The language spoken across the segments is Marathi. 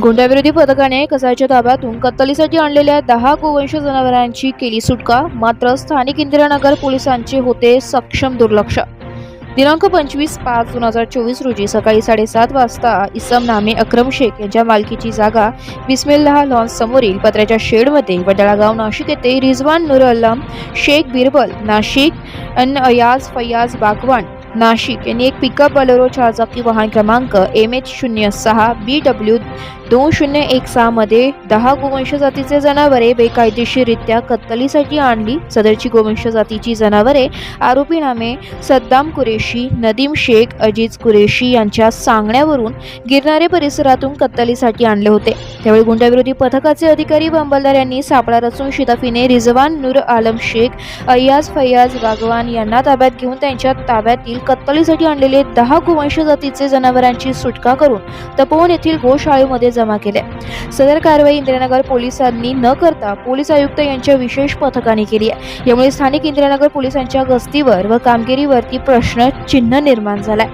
गुंडाविरोधी पथकाने कसायच्या ताब्यातून कत्तलीसाठी आणलेल्या दहा गोवंश जनावरांची केली सुटका. मात्र स्थानिक इंदिरानगर पोलिसांचे होते सक्षम दुर्लक्ष. दिनांक पंचवीस पाच दोन हजार चोवीस रोजी सकाळी साडेसात वाजता इसम नामे अक्रम शेख यांच्या मालकीची जागा बिस्मिल्ला लॉन्स समोरील पत्र्याच्या शेडमध्ये वडाळागाव नाशिक येथे रिझवान नूर अल्लाम शेख बिरबल नाशिक अन अयाज फयाज बागवान नाशिक यांनी एक पिकअप बलेरो चारचाकी वाहन क्रमांक एम एच शून्य सहा बी डब्ल्यू दोन शून्य एक सहामध्ये दहा गोवंश जातीचे जनावरे बेकायदेशीररित्या कत्तलीसाठी आणली. सदरची गोवंश जातीची जनावरे आरोपी नामे सद्दाम कुरेशी नदीम शेख अजीज कुरेशी यांच्या सांगण्यावरून गिरणारे परिसरातून कत्तलीसाठी आणले होते. त्यावेळी गुंडाविरोधी पथकाचे अधिकारी व अंमलदार यांनी सापळा रचून शिताफीने रिझवान नूर आलम शेख अय्याज फैयाज बागवान यांना ताब्यात घेऊन त्यांच्या ताब्यातील कत्तलीसाठी आणलेले दहा गोवंश जातीचे जनावरांची सुटका करून तपोवन येथील गोशाळेमध्ये जमा केल्या सदर कारवाई इंदिरानगर पोलिसांनी न करता पोलीस आयुक्त यांच्या विशेष पथकाने केली आहे. यामुळे स्थानिक इंदिरानगर पोलिसांच्या गस्तीवर व कामगिरीवरती प्रश्न चिन्ह निर्माण झालाय.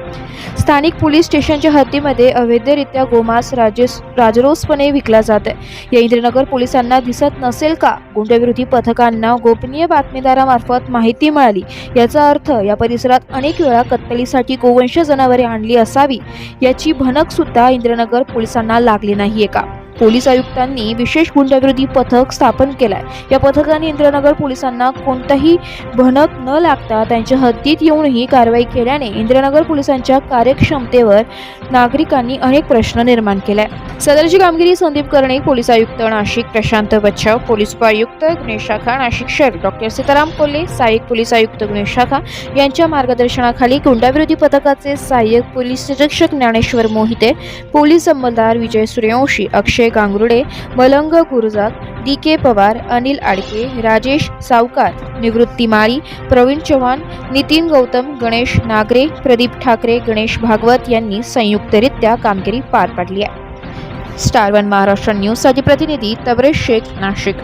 स्थानिक पोलीस स्टेशनच्या हद्दीमध्ये अवैधरित्या गोमांस राजेस राजरोसपणे विकला जात आहे. या इंद्रनगर पोलिसांना दिसत नसेल का? गुंडविरोधी पथकांना गोपनीय बातमीदारामार्फत माहिती मिळाली. याचा अर्थ या परिसरात अनेक वेळा कत्तलीसाठी गोवंश जनावरे आणली असावी याची भनक सुद्धा इंद्रनगर पोलिसांना लागली नाहीये का? पोलीस आयुक्तांनी विशेष गुंडविरोधी पथक स्थापन केलाय. या पथकाने इंद्रनगर पोलिसांना कोणताही भनक न लागता त्यांच्या हद्दीत येऊनही कारवाई केल्याने इंद्रनगर पोलिसांच्या कार्यक्षमतेवर नागरिकांनी अनेक प्रश्न निर्माण केलाय सदरची कामगिरी संदीप कर्णे पोलीस आयुक्त नाशिक प्रशांत बच्छाव पोलीस उपायुक्त गुन्हे शाखा नाशिक शहर डॉक्टर सीताराम कोल्हे सहाय्यक पोलीस आयुक्त गुन्हे शाखा यांच्या मार्गदर्शनाखाली गुंडाविरोधी पथकाचे सहाय्यक पोलीस निरीक्षक ज्ञानेश्वर मोहिते पोलीस अंमलदार विजय सूर्यवंशी अक्षय गांगुर्डे मलंग गुरुजात डी के पवार अनिल आडके राजेश सावकार निवृत्ती माळी प्रवीण चव्हाण नितीन गौतम गणेश नागरे प्रदीप ठाकरे गणेश भागवत यांनी संयुक्तरित्या कामगिरी पार पाडली आहे. स्टार वन महाराष्ट्र न्यूजसाठी प्रतिनिधी तबरेश शेख नाशिक.